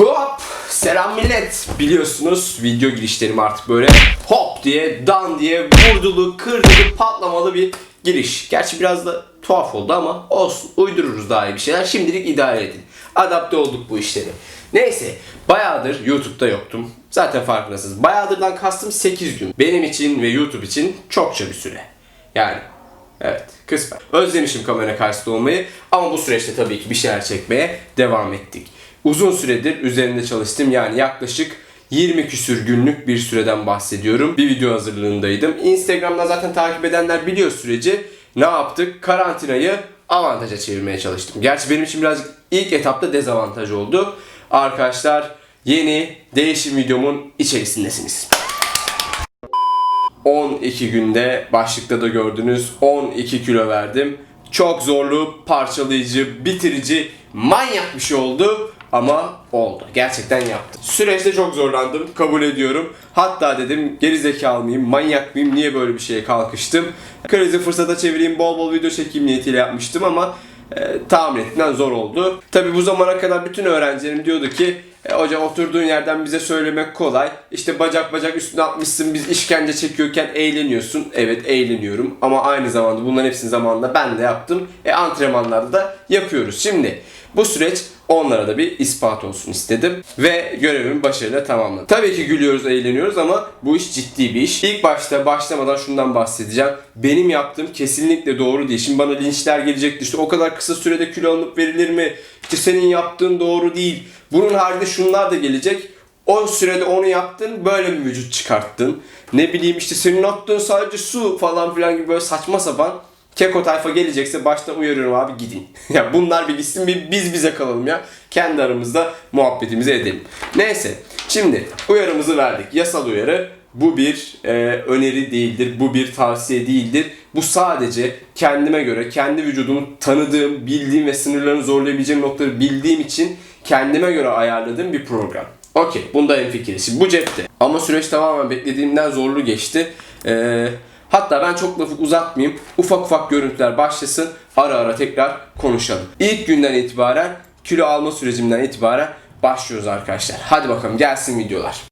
Hop! Selam millet. Biliyorsunuz video girişlerim artık böyle hop diye, dan diye vurdulu, kırdılı, patlamalı bir giriş. Gerçi biraz da tuhaf oldu ama olsun. Uydururuz daha iyi bir şeyler. Şimdilik idare edin. Adapte olduk bu işlere. Neyse. Bayağıdır YouTube'da yoktum. Zaten farkındasınız. Bayağıdırdan kastım 8 gün. Benim için ve YouTube için çokça bir süre. Yani Evet, kısmen. Özlemişim kamera karşısında olmayı ama bu süreçte tabii ki bir şeyler çekmeye devam ettik. Uzun süredir üzerinde çalıştım yani yaklaşık 20 küsür günlük bir süreden bahsediyorum. Bir video hazırlığındaydım. Instagram'da zaten takip edenler biliyor süreci. Ne yaptık? Karantinayı avantaja çevirmeye çalıştım. Gerçi benim için birazcık ilk etapta dezavantaj oldu. Arkadaşlar yeni değişim videomun içerisindesiniz. 12 günde başlıkta da gördünüz 12 kilo verdim. Çok zorlu, parçalayıcı, bitirici, manyak bir şey oldu ama oldu. Gerçekten yaptım. Süreçte çok zorlandım. Kabul ediyorum. Hatta dedim geri zekalı mıyım, manyak mıyım, niye böyle bir şeye kalkıştım. Krizi fırsata çevireyim, bol bol video çekeyim niyetiyle yapmıştım ama e, tahmin ettiğimden zor oldu. Tabi bu zamana kadar bütün öğrencilerim diyordu ki e, hocam oturduğun yerden bize söylemek kolay. İşte bacak bacak üstüne atmışsın biz işkence çekiyorken eğleniyorsun. Evet eğleniyorum ama aynı zamanda bunların hepsini zamanında ben de yaptım. E antrenmanlarda da yapıyoruz. Şimdi bu süreç onlara da bir ispat olsun istedim ve görevimi başarıyla tamamladım. Tabii ki gülüyoruz, eğleniyoruz ama bu iş ciddi bir iş. İlk başta başlamadan şundan bahsedeceğim. Benim yaptığım kesinlikle doğru değil. Şimdi bana linçler gelecektir. İşte o kadar kısa sürede kilo alınıp verilir mi? İşte senin yaptığın doğru değil. Bunun haricinde şunlar da gelecek. O sürede onu yaptın, böyle bir vücut çıkarttın. Ne bileyim işte senin attığın sadece su falan filan gibi böyle saçma sapan Keko tayfa gelecekse baştan uyarıyorum abi gidin. ya bunlar bir gitsin bir biz bize kalalım ya. Kendi aramızda muhabbetimizi edelim. Neyse şimdi uyarımızı verdik. Yasal uyarı. Bu bir e, öneri değildir. Bu bir tavsiye değildir. Bu sadece kendime göre, kendi vücudumu tanıdığım, bildiğim ve sınırlarını zorlayabileceğim noktaları bildiğim için kendime göre ayarladığım bir program. Okey, bunda en fikiriz. Şimdi bu cepte. Ama süreç tamamen beklediğimden zorlu geçti. Eee Hatta ben çok lafı uzatmayayım. Ufak ufak görüntüler başlasın. Ara ara tekrar konuşalım. İlk günden itibaren kilo alma sürecimden itibaren başlıyoruz arkadaşlar. Hadi bakalım gelsin videolar.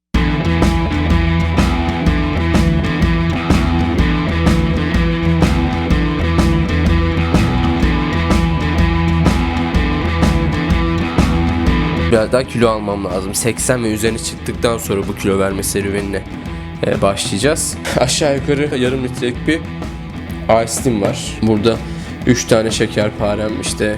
Biraz daha kilo almam lazım. 80 ve üzerine çıktıktan sonra bu kilo verme serüvenine başlayacağız. Aşağı yukarı yarım litrelik bir ice tea'm var. Burada 3 tane şekerparem işte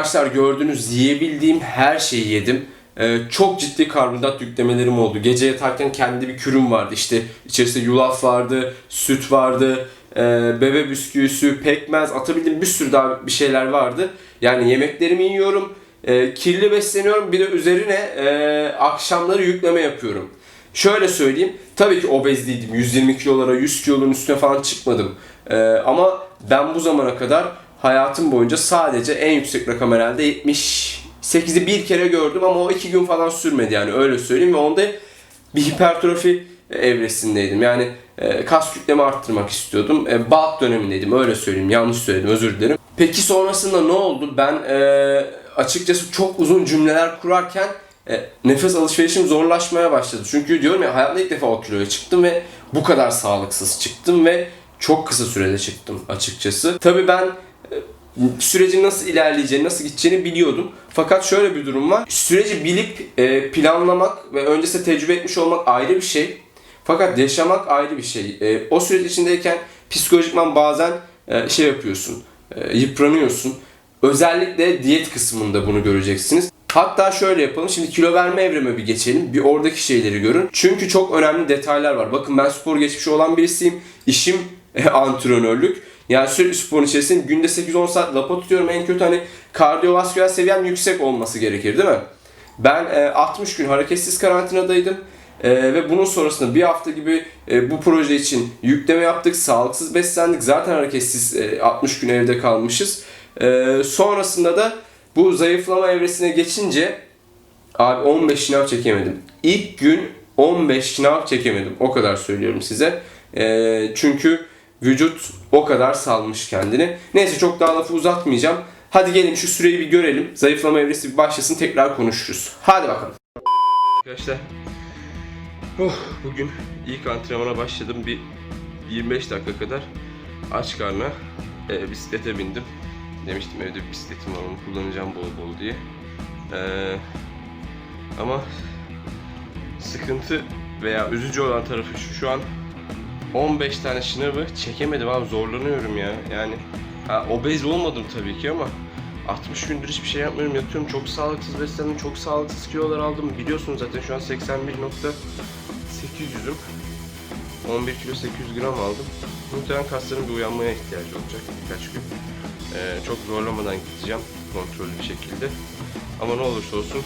Arkadaşlar gördüğünüz yiyebildiğim her şeyi yedim. Ee, çok ciddi karbonhidrat yüklemelerim oldu. Gece yatarken kendi bir kürüm vardı. İşte içerisinde yulaf vardı, süt vardı, e, bebe bisküvisi, pekmez, atabildiğim bir sürü daha bir şeyler vardı. Yani yemeklerimi yiyorum, e, kirli besleniyorum. Bir de üzerine e, akşamları yükleme yapıyorum. Şöyle söyleyeyim, tabii ki obezliydim. 120 kilolara, 100 kilonun üstüne falan çıkmadım. E, ama ben bu zamana kadar hayatım boyunca sadece en yüksek rakam herhalde 78'i bir kere gördüm ama o iki gün falan sürmedi yani öyle söyleyeyim ve onda bir hipertrofi evresindeydim. Yani e, kas kütlemi arttırmak istiyordum. E, bulk dönemindeydim öyle söyleyeyim yanlış söyledim özür dilerim. Peki sonrasında ne oldu? Ben e, açıkçası çok uzun cümleler kurarken e, nefes alışverişim zorlaşmaya başladı. Çünkü diyorum ya hayatımda ilk defa o kiloya çıktım ve bu kadar sağlıksız çıktım ve çok kısa sürede çıktım açıkçası. Tabii ben sürecin nasıl ilerleyeceğini, nasıl gideceğini biliyordum. Fakat şöyle bir durum var. Süreci bilip e, planlamak ve öncesinde tecrübe etmiş olmak ayrı bir şey. Fakat yaşamak ayrı bir şey. E, o süreç içindeyken psikolojikman bazen e, şey yapıyorsun, e, yıpranıyorsun. Özellikle diyet kısmında bunu göreceksiniz. Hatta şöyle yapalım. Şimdi kilo verme evreme bir geçelim. Bir oradaki şeyleri görün. Çünkü çok önemli detaylar var. Bakın ben spor geçmişi olan birisiyim. İşim e, antrenörlük. Yani sürekli sporun içerisinde günde 8-10 saat lapa tutuyorum. En kötü hani kardiyovasküler seviyem yüksek olması gerekir değil mi? Ben e, 60 gün hareketsiz karantinadaydım. E, ve bunun sonrasında bir hafta gibi e, bu proje için yükleme yaptık. Sağlıksız beslendik. Zaten hareketsiz e, 60 gün evde kalmışız. E, sonrasında da bu zayıflama evresine geçince abi 15 şınav çekemedim. İlk gün 15 şınav çekemedim. O kadar söylüyorum size. E, çünkü vücut o kadar salmış kendini. Neyse çok daha lafı uzatmayacağım. Hadi gelin şu süreyi bir görelim. Zayıflama evresi bir başlasın tekrar konuşuruz. Hadi bakalım. Arkadaşlar Oh, bugün ilk antrenmana başladım. Bir 25 dakika kadar aç karnına e, bisiklete bindim. Demiştim evde bir bisikletim var onu kullanacağım bol bol diye. E, ama sıkıntı veya üzücü olan tarafı şu şu an 15 tane şınavı çekemedim abi zorlanıyorum ya. Yani ha, obez olmadım tabii ki ama 60 gündür hiçbir şey yapmıyorum yatıyorum. Çok sağlıksız beslendim çok sağlıksız kilolar aldım. Biliyorsunuz zaten şu an 81.800'üm 11 kilo 800 gram aldım. Muhtemelen kasların bir uyanmaya ihtiyacı olacak birkaç gün. Ee, çok zorlamadan gideceğim kontrollü bir şekilde. Ama ne olursa olsun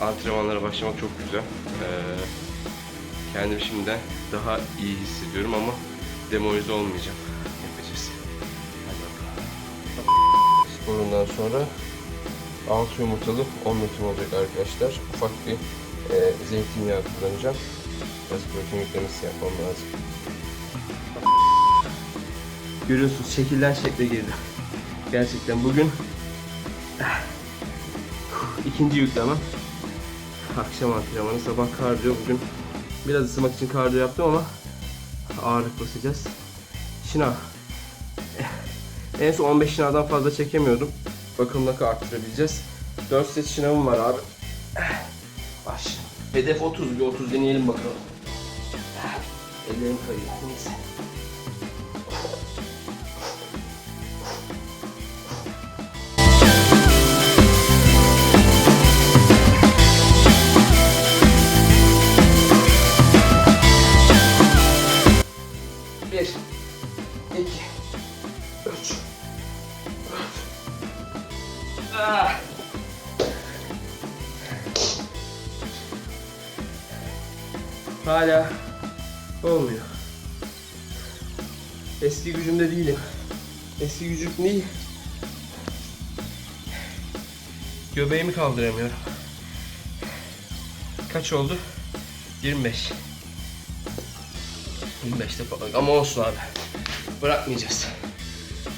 antrenmanlara başlamak çok güzel. Ee, kendimi şimdiden daha iyi hissediyorum ama demoralize olmayacağım yapacağız hadi bakalım sporundan sonra 6 yumurtalı omletim olacak arkadaşlar. Ufak bir e, zeytinyağı kullanacağım. Biraz protein yüklemesi yapmam lazım. Görüyorsunuz şekilden şekle girdim. Gerçekten bugün ikinci yükleme. Akşam antrenmanı, sabah kardiyo bugün. Biraz ısınmak için kardiyo yaptım ama ağırlık basacağız. Şınav. En son 15 şınavdan fazla çekemiyordum. Bakalım ne kadar arttırabileceğiz. 4 set şınavım var abi. Baş. Hedef 30, bir 30 deneyelim bakalım. Ellerim kayıyor. Neyse. Hala olmuyor. Eski gücümde değilim. Eski gücüm değil. Göbeğimi kaldıramıyorum. Kaç oldu? 25. 25'te falan. Ama olsun abi. Bırakmayacağız.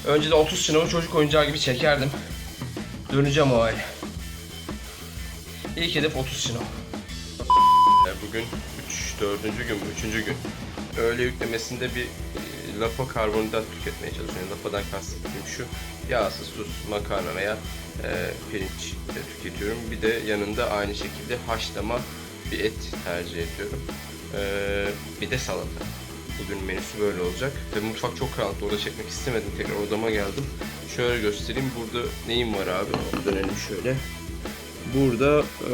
Önce de 30 sınavı çocuk oyuncağı gibi çekerdim. Döneceğim o hale. İlk hedef 30 sınav. Bugün 3, 4. gün, 3. gün. Öğle yüklemesinde bir e, lapa karbonhidrat tüketmeye çalışıyorum. Lapadan kastettiğim şu. Yağsız, tuzsuz makarna veya e, pirinç de tüketiyorum. Bir de yanında aynı şekilde haşlama bir et tercih ediyorum. E, bir de salata. Bugün menüsü böyle olacak. Tabii mutfak çok karanlık. Orada çekmek istemedim. Tekrar odama geldim. Şöyle göstereyim. Burada neyim var abi? Dönelim şöyle. Burada e,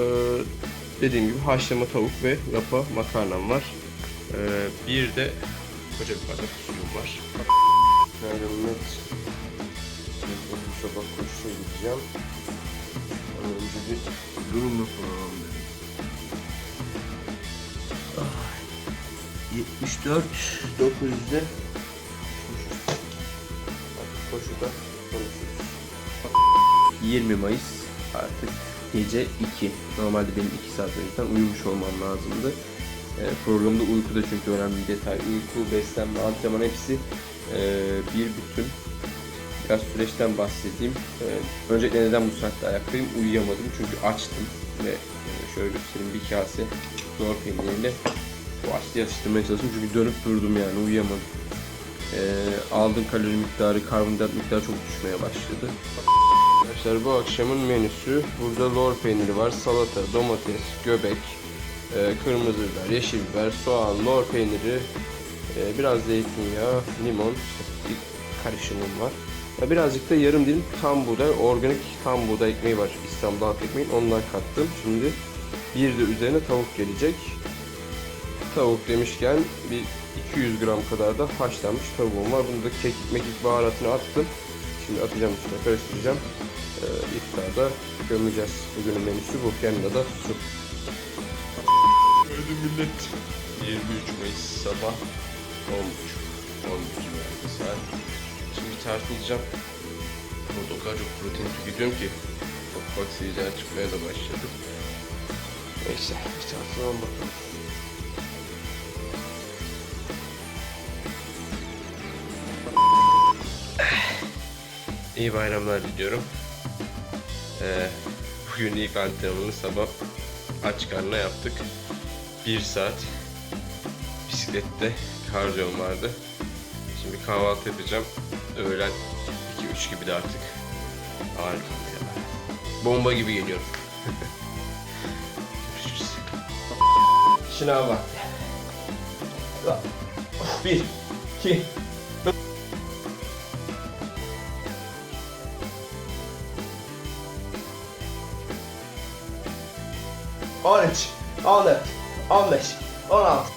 dediğim gibi haşlama tavuk ve lapa makarnam var. E, bir de koca bir bardak suyum var. Nerede net? Bu sabah koşuya gideceğim. Ama Önce bir durum yapalım dedim. Ah, 74 900'de koşuda konuşuruz. 20 Mayıs artık gece 2. Normalde benim 2 saat önceden uyumuş olmam lazımdı. E, programda uyku da çünkü önemli bir detay. Uyku, beslenme, antrenman hepsi e, bir bütün. Biraz süreçten bahsedeyim. Ee, öncelikle neden bu saatte ayaktayım? Uyuyamadım çünkü açtım ve e, şöyle göstereyim bir kase lor peyniriyle bu açlığı yatıştırmaya çalıştım çünkü dönüp durdum yani uyuyamadım. Ee, aldığım kalori miktarı, karbonhidrat miktarı çok düşmeye başladı. Arkadaşlar bu akşamın menüsü burada lor peyniri var, salata, domates, göbek, e, kırmızı biber, yeşil biber, soğan, lor peyniri, e, biraz zeytinyağı, limon, bir karışımım var. Ya Birazcık da yarım dilim tam buğday, organik tam buğday ekmeği var. İstanbul halk ekmeğin ondan kattım. Şimdi bir de üzerine tavuk gelecek. Tavuk demişken bir 200 gram kadar da haşlanmış tavuğum var. Bunu da kekik mekik baharatını attım. Şimdi atacağım üstüne karıştıracağım. Ee, iftarda gömeceğiz. Bugünün menüsü bu. Yanında da su. Öldü millet. 23 Mayıs sabah 10.30. 10 civarı saat. Şimdi tartılacağım. Burada o kadar çok protein tüketiyorum ki bak bak sivilceler çıkmaya da başladı. Neyse bir tartılalım bakalım. İyi bayramlar diliyorum. Ee, bugün ilk antrenmanı sabah aç karnına yaptık. Bir saat bisiklette kardiyom vardı. Şimdi kahvaltı yapacağım. Öğlen 2-3 gibi de artık ağır. Bomba gibi geliyorum. Görüşürüz. Şınav vakti. Bir, iki, on üç, on dört, on beş, on altı.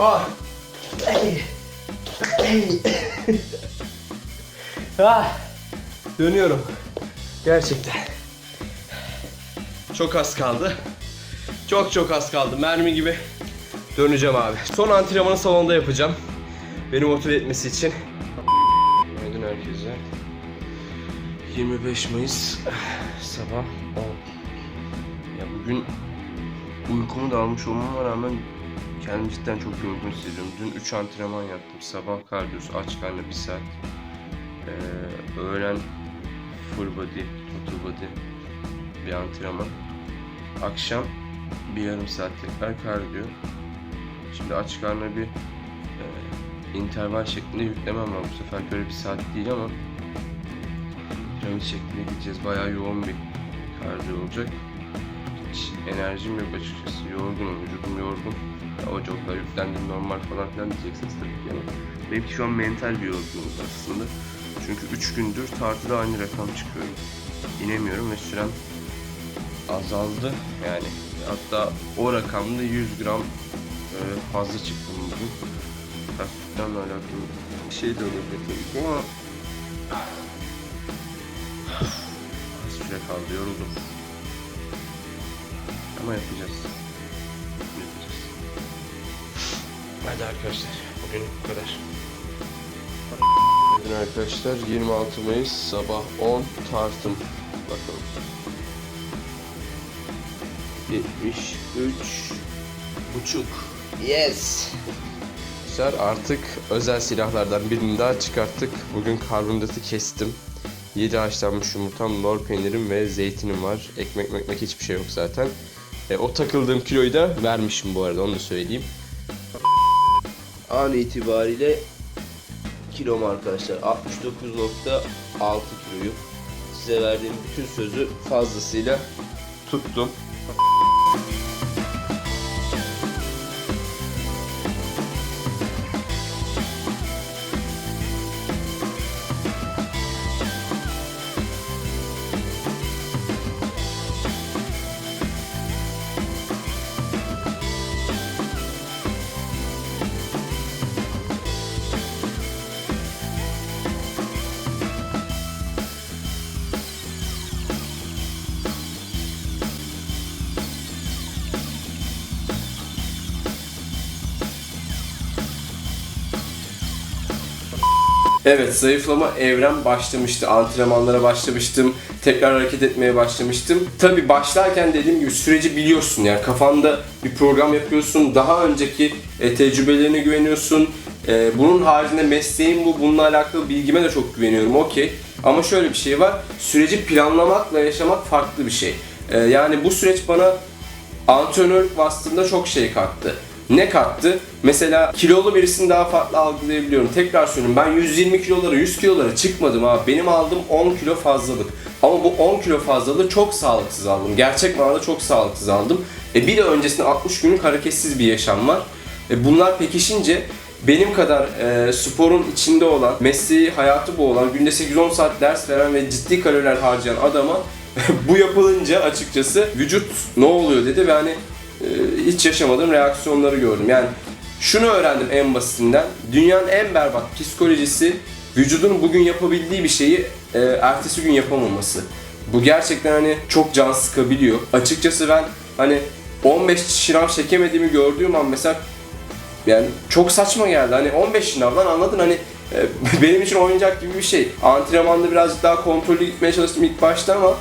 Ah. Ey. Ey. ah. Dönüyorum. Gerçekten. Çok az kaldı. Çok çok az kaldı. Mermi gibi döneceğim abi. Son antrenmanı salonda yapacağım. Beni motive etmesi için. 25 Mayıs sabah 10. Ya bugün uykumu da almış olmama rağmen kendimi cidden çok yorgun hissediyorum. Dün 3 antrenman yaptım. Sabah kardiyosu, aç karnı 1 saat. Ee, öğlen full body, total body bir antrenman. Akşam bir yarım saat tekrar kardiyo. Şimdi aç karnına bir e, interval şeklinde yüklemem var. Bu sefer böyle bir saat değil ama piramit şeklinde gideceğiz. Bayağı yoğun bir kardiyo olacak. Hiç enerjim yok açıkçası. Yorgunum, vücudum yorgun. Ya o joglar yüklendim normal falan filan diyeceksiniz tabii ki ama benimki şu an mental bir yorgunluk aslında. Çünkü 3 gündür tartıda aynı rakam çıkıyorum. İnemiyorum ve sürem azaldı yani. Hatta o rakamda 100 gram e, fazla çıktım bugün. Hafiften alakalı bir şey de olabilir tabii ama süre kaldı yoruldum. Ama yapacağız. Yapacağız. Hadi arkadaşlar bugün bu kadar. Bugün arkadaşlar 26 Mayıs sabah 10 tartım. Bakalım. 73 buçuk. Yes. Arkadaşlar artık özel silahlardan birini daha çıkarttık. Bugün karbonhidratı kestim. 7 haşlanmış yumurtam, lor peynirim ve zeytinim var. Ekmek ekmek hiçbir şey yok zaten. E, o takıldığım kiloyu da vermişim bu arada onu da söyleyeyim. An itibariyle kilom arkadaşlar 69.6 kiloyu. Size verdiğim bütün sözü fazlasıyla tuttum. Evet zayıflama evrem başlamıştı. Antrenmanlara başlamıştım. Tekrar hareket etmeye başlamıştım. Tabi başlarken dediğim gibi süreci biliyorsun yani kafanda bir program yapıyorsun. Daha önceki e, tecrübelerine güveniyorsun. E, bunun haricinde mesleğim bu, bununla alakalı bilgime de çok güveniyorum, okey. Ama şöyle bir şey var, süreci planlamakla yaşamak farklı bir şey. E, yani bu süreç bana antrenörlük vasfında çok şey kattı. Ne kattı? Mesela kilolu birisini daha farklı algılayabiliyorum. Tekrar söylüyorum ben 120 kilolara 100 kilolara çıkmadım abi. Benim aldığım 10 kilo fazlalık. Ama bu 10 kilo fazlalığı çok sağlıksız aldım. Gerçek manada çok sağlıksız aldım. E bir de öncesinde 60 günlük hareketsiz bir yaşam var. E bunlar pekişince benim kadar e, sporun içinde olan, mesleği, hayatı bu olan, günde 8-10 saat ders veren ve ciddi kaloriler harcayan adama bu yapılınca açıkçası vücut ne oluyor dedi ve hani hiç yaşamadığım reaksiyonları gördüm. Yani şunu öğrendim en basitinden. Dünyanın en berbat psikolojisi vücudun bugün yapabildiği bir şeyi e, ertesi gün yapamaması. Bu gerçekten hani çok can sıkabiliyor. Açıkçası ben hani 15 şınav çekemediğimi gördüğüm an mesela yani çok saçma geldi. Hani 15 şınavdan anladın hani e, benim için oyuncak gibi bir şey. Antrenmanda birazcık daha kontrollü gitmeye çalıştım ilk başta ama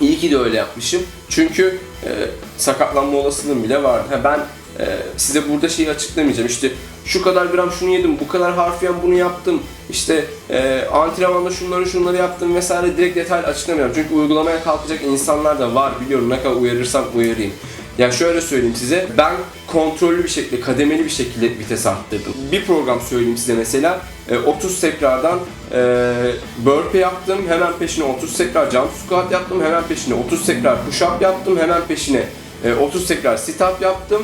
iyi ki de öyle yapmışım. Çünkü e, sakatlanma olasılığım bile vardı. Ha, ben e, size burada şeyi açıklamayacağım. İşte şu kadar gram şunu yedim, bu kadar harfiyen bunu yaptım. İşte e, antrenmanda şunları şunları yaptım vesaire direkt detaylı açıklamayacağım. Çünkü uygulamaya kalkacak insanlar da var biliyorum ne kadar uyarırsam uyarayım. Ya şöyle söyleyeyim size, ben kontrollü bir şekilde, kademeli bir şekilde vites arttırdım. Bir program söyleyeyim size mesela, e, 30 tekrardan e, burpee yaptım, hemen peşine 30 tekrar jump squat yaptım, hemen peşine 30 tekrar push up yaptım, hemen peşine e, 30 tekrar sit up yaptım,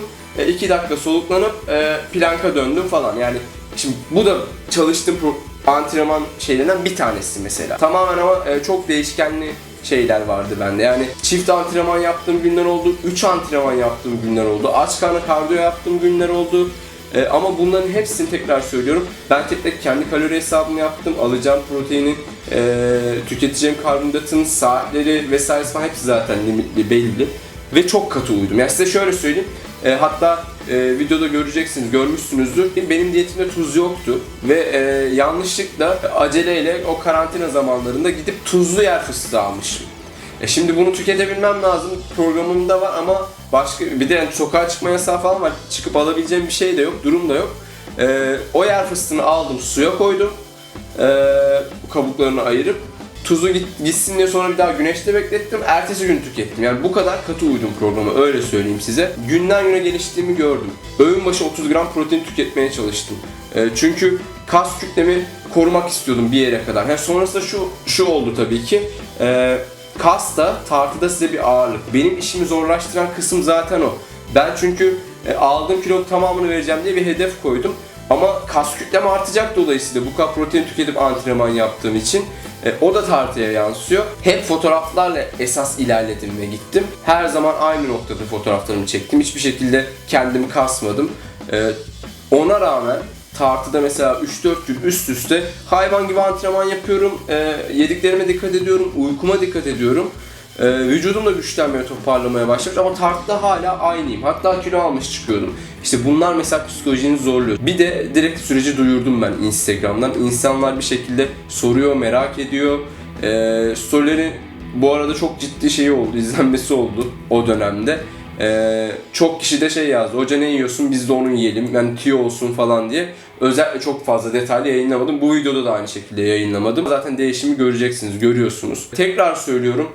2 dakika soluklanıp e, planka döndüm falan. Yani şimdi bu da çalıştığım antrenman şeylerinden bir tanesi mesela. Tamamen ama e, çok değişkenli şeyler vardı bende. Yani çift antrenman yaptığım günler oldu, 3 antrenman yaptığım günler oldu, aç karnı kardiyo yaptığım günler oldu. Ee, ama bunların hepsini tekrar söylüyorum. Ben tek tek kendi kalori hesabımı yaptım. Alacağım proteinin, e, tüketeceğim karbonhidratın saatleri vesaire falan hepsi zaten limitli, belli. Ve çok katı uydum. Yani size şöyle söyleyeyim. E, hatta e, videoda göreceksiniz, görmüşsünüzdür. Benim diyetimde tuz yoktu ve e, yanlışlıkla aceleyle o karantina zamanlarında gidip tuzlu yer fıstığı almışım. E şimdi bunu tüketebilmem lazım. Programımda var ama başka bir de yani sokağa çıkma yasağı falan var. Çıkıp alabileceğim bir şey de yok, durum da yok. E, o yer fıstığını aldım, suya koydum. E, kabuklarını ayırıp tuzu git, gitsin diye sonra bir daha güneşte beklettim. Ertesi gün tükettim. Yani bu kadar katı uydum programa öyle söyleyeyim size. Günden güne geliştiğimi gördüm. Öğün başı 30 gram protein tüketmeye çalıştım. E, çünkü kas kütlemi korumak istiyordum bir yere kadar. Yani sonrasında şu şu oldu tabii ki. E, kas da tartıda size bir ağırlık. Benim işimi zorlaştıran kısım zaten o. Ben çünkü e, aldığım kilo tamamını vereceğim diye bir hedef koydum. Ama kas kütlem artacak dolayısıyla bu kadar protein tüketip antrenman yaptığım için e, o da tartıya yansıyor. Hep fotoğraflarla esas ilerledim ve gittim. Her zaman aynı noktada fotoğraflarımı çektim. Hiçbir şekilde kendimi kasmadım. E, ona rağmen tartıda mesela 3-4 gün üst üste hayvan gibi antrenman yapıyorum. E, yediklerime dikkat ediyorum, uykuma dikkat ediyorum. Ee, vücudum da güçlenmeye, toparlamaya başlamış ama tartıda hala aynıyım. Hatta kilo almış çıkıyordum. İşte bunlar mesela psikolojini zorluyor. Bir de direkt süreci duyurdum ben Instagram'dan. İnsanlar bir şekilde soruyor, merak ediyor. Ee, storyleri bu arada çok ciddi şey oldu, izlenmesi oldu o dönemde. Ee, çok kişi de şey yazdı, hoca ne yiyorsun biz de onu yiyelim, yani tiyo olsun falan diye. Özellikle çok fazla detaylı yayınlamadım. Bu videoda da aynı şekilde yayınlamadım. Zaten değişimi göreceksiniz, görüyorsunuz. Tekrar söylüyorum,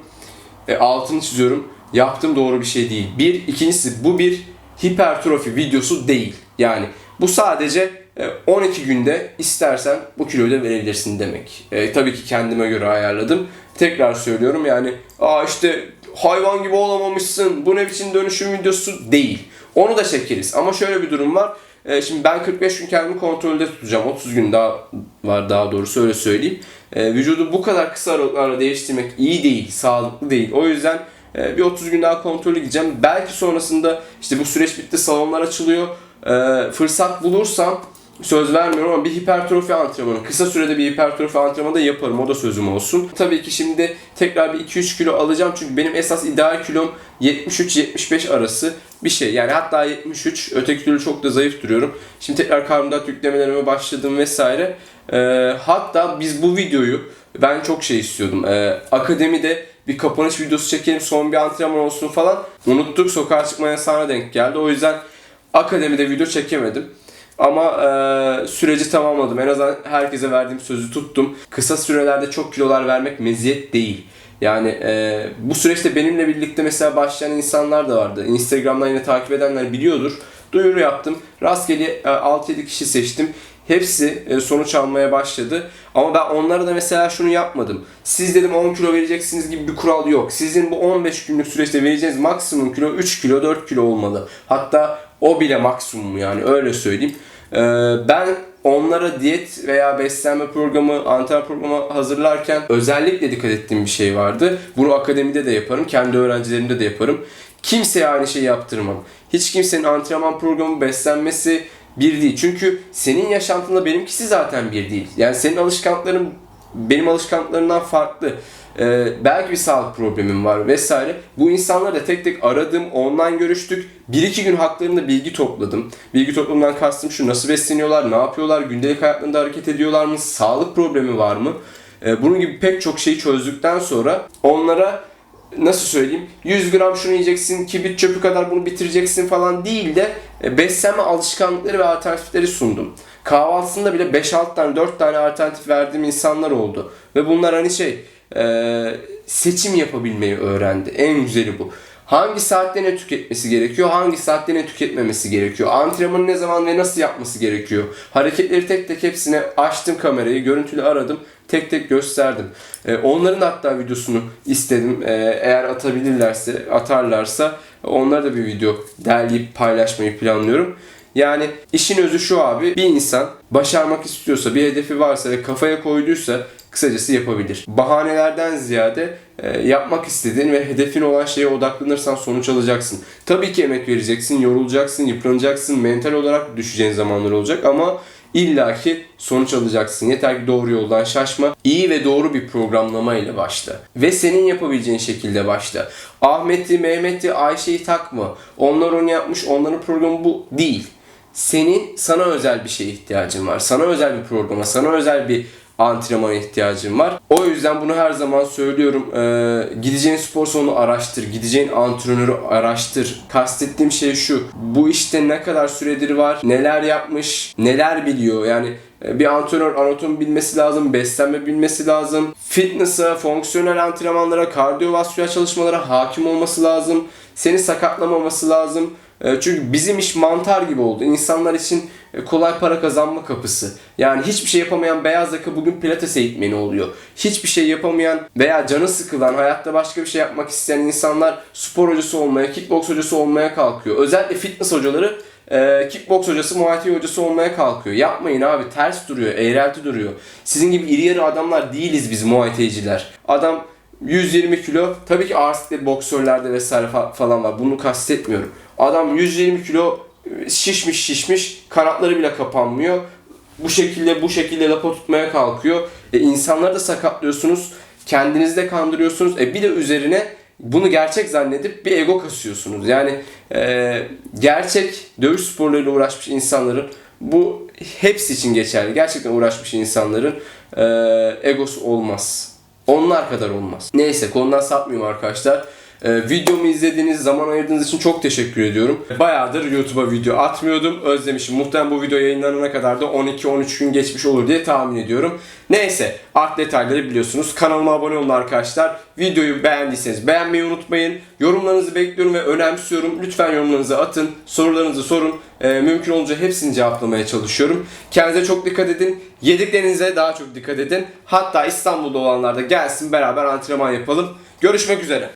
e, altını çiziyorum. Yaptığım doğru bir şey değil. Bir, ikincisi bu bir hipertrofi videosu değil. Yani bu sadece e, 12 günde istersen bu kiloyu da verebilirsin demek. E, tabii ki kendime göre ayarladım. Tekrar söylüyorum yani aa işte hayvan gibi olamamışsın bu ne biçim dönüşüm videosu değil. Onu da çekeriz ama şöyle bir durum var. E, şimdi ben 45 gün kendimi kontrolde tutacağım. 30 gün daha var daha doğrusu öyle söyleyeyim. E, vücudu bu kadar kısa aralıklarla değiştirmek iyi değil, sağlıklı değil. O yüzden e, bir 30 gün daha kontrolü gideceğim. Belki sonrasında işte bu süreç bitti, salonlar açılıyor. E, fırsat bulursam söz vermiyorum ama bir hipertrofi antrenmanı, kısa sürede bir hipertrofi antrenmanı da yaparım. O da sözüm olsun. Tabii ki şimdi tekrar bir 2-3 kilo alacağım çünkü benim esas ideal kilom 73-75 arası bir şey. Yani hatta 73, öteki türlü çok da zayıf duruyorum. Şimdi tekrar karbonhidrat yüklemelerime başladım vesaire. Ee, hatta biz bu videoyu ben çok şey istiyordum. Ee, akademide bir kapanış videosu çekelim, son bir antrenman olsun falan. Unuttuk, sokağa çıkma yasağına denk geldi. O yüzden akademide video çekemedim. Ama e, süreci tamamladım. En azından herkese verdiğim sözü tuttum. Kısa sürelerde çok kilolar vermek meziyet değil. Yani e, bu süreçte benimle birlikte mesela başlayan insanlar da vardı. Instagram'dan yine takip edenler biliyordur. Duyuru yaptım. Rastgele e, 6-7 kişi seçtim. Hepsi e, sonuç almaya başladı. Ama ben onlara da mesela şunu yapmadım. Siz dedim 10 kilo vereceksiniz gibi bir kural yok. Sizin bu 15 günlük süreçte vereceğiniz maksimum kilo 3 kilo 4 kilo olmalı. Hatta o bile maksimum yani öyle söyleyeyim. Ee, ben onlara diyet veya beslenme programı, antrenman programı hazırlarken özellikle dikkat ettiğim bir şey vardı. Bunu akademide de yaparım, kendi öğrencilerimde de yaparım. Kimseye aynı şeyi yaptırmam. Hiç kimsenin antrenman programı, beslenmesi bir değil. Çünkü senin yaşantınla benimkisi zaten bir değil. Yani senin alışkanlıkların benim alışkanlıklarımdan farklı. Ee, belki bir sağlık problemim var vesaire. Bu insanları da tek tek aradım, online görüştük. Bir iki gün haklarında bilgi topladım. Bilgi toplumdan kastım şu nasıl besleniyorlar, ne yapıyorlar, gündelik hayatlarında hareket ediyorlar mı, sağlık problemi var mı? Ee, bunun gibi pek çok şeyi çözdükten sonra onlara nasıl söyleyeyim 100 gram şunu yiyeceksin kibrit çöpü kadar bunu bitireceksin falan değil de e, beslenme alışkanlıkları ve alternatifleri sundum. Kahvaltısında bile 5-6 tane 4 tane alternatif verdiğim insanlar oldu. Ve bunlar hani şey e, seçim yapabilmeyi öğrendi. En güzeli bu. Hangi saatte ne tüketmesi gerekiyor, hangi saatte ne tüketmemesi gerekiyor, antrenmanı ne zaman ve nasıl yapması gerekiyor. Hareketleri tek tek hepsine açtım kamerayı, görüntülü aradım, tek tek gösterdim. Ee, onların hatta videosunu istedim. Ee, eğer atabilirlerse, atarlarsa onlara da bir video derleyip paylaşmayı planlıyorum. Yani işin özü şu abi, bir insan başarmak istiyorsa, bir hedefi varsa ve kafaya koyduysa kısacası yapabilir. Bahanelerden ziyade e, yapmak istediğin ve hedefin olan şeye odaklanırsan sonuç alacaksın. Tabii ki emek vereceksin, yorulacaksın, yıpranacaksın, mental olarak düşeceğin zamanlar olacak ama illaki sonuç alacaksın. Yeter ki doğru yoldan şaşma. İyi ve doğru bir programlama ile başla. Ve senin yapabileceğin şekilde başla. Ahmet'i, Mehmet'i, Ayşe'yi takma. Onlar onu yapmış, onların programı bu değil. Senin sana özel bir şeye ihtiyacın var. Sana özel bir programa, sana özel bir antrenmana ihtiyacın var. O yüzden bunu her zaman söylüyorum. Ee, gideceğin spor salonu araştır. Gideceğin antrenörü araştır. Kastettiğim şey şu. Bu işte ne kadar süredir var? Neler yapmış? Neler biliyor? Yani e, bir antrenör anatomi bilmesi lazım, beslenme bilmesi lazım. Fitness'a, fonksiyonel antrenmanlara, kardiyovasküler çalışmalara hakim olması lazım. Seni sakatlamaması lazım. E, Çünkü bizim iş mantar gibi oldu. İnsanlar için e, kolay para kazanma kapısı. Yani hiçbir şey yapamayan beyaz yaka bugün pilates eğitmeni oluyor. Hiçbir şey yapamayan veya canı sıkılan, hayatta başka bir şey yapmak isteyen insanlar spor hocası olmaya, kickbox hocası olmaya kalkıyor. Özellikle fitness hocaları e, kickbox hocası, muay thai hocası olmaya kalkıyor. Yapmayın abi ters duruyor, eğrelti duruyor. Sizin gibi iri yarı adamlar değiliz biz muay thai'ciler. Adam 120 kilo. Tabii ki ağır siklet boksörlerde vesaire fa- falan var. Bunu kastetmiyorum. Adam 120 kilo e, şişmiş şişmiş. Kanatları bile kapanmıyor. Bu şekilde bu şekilde lapa tutmaya kalkıyor. E, insanları da sakatlıyorsunuz. Kendinizi de kandırıyorsunuz. E, bir de üzerine bunu gerçek zannedip bir ego kasıyorsunuz. Yani e, gerçek dövüş sporlarıyla uğraşmış insanların bu hepsi için geçerli. Gerçekten uğraşmış insanların e, egosu olmaz. Onlar kadar olmaz. Neyse konudan sapmayayım arkadaşlar. Ee, videomu izlediğiniz, zaman ayırdığınız için çok teşekkür ediyorum. Bayağıdır YouTube'a video atmıyordum. Özlemişim. Muhtemelen bu video yayınlanana kadar da 12-13 gün geçmiş olur diye tahmin ediyorum. Neyse art detayları biliyorsunuz. Kanalıma abone olun arkadaşlar. Videoyu beğendiyseniz beğenmeyi unutmayın. Yorumlarınızı bekliyorum ve önemsiyorum. Lütfen yorumlarınızı atın. Sorularınızı sorun. Ee, mümkün olunca hepsini cevaplamaya çalışıyorum. Kendinize çok dikkat edin. Yediklerinize daha çok dikkat edin. Hatta İstanbul'da olanlar da gelsin beraber antrenman yapalım. Görüşmek üzere.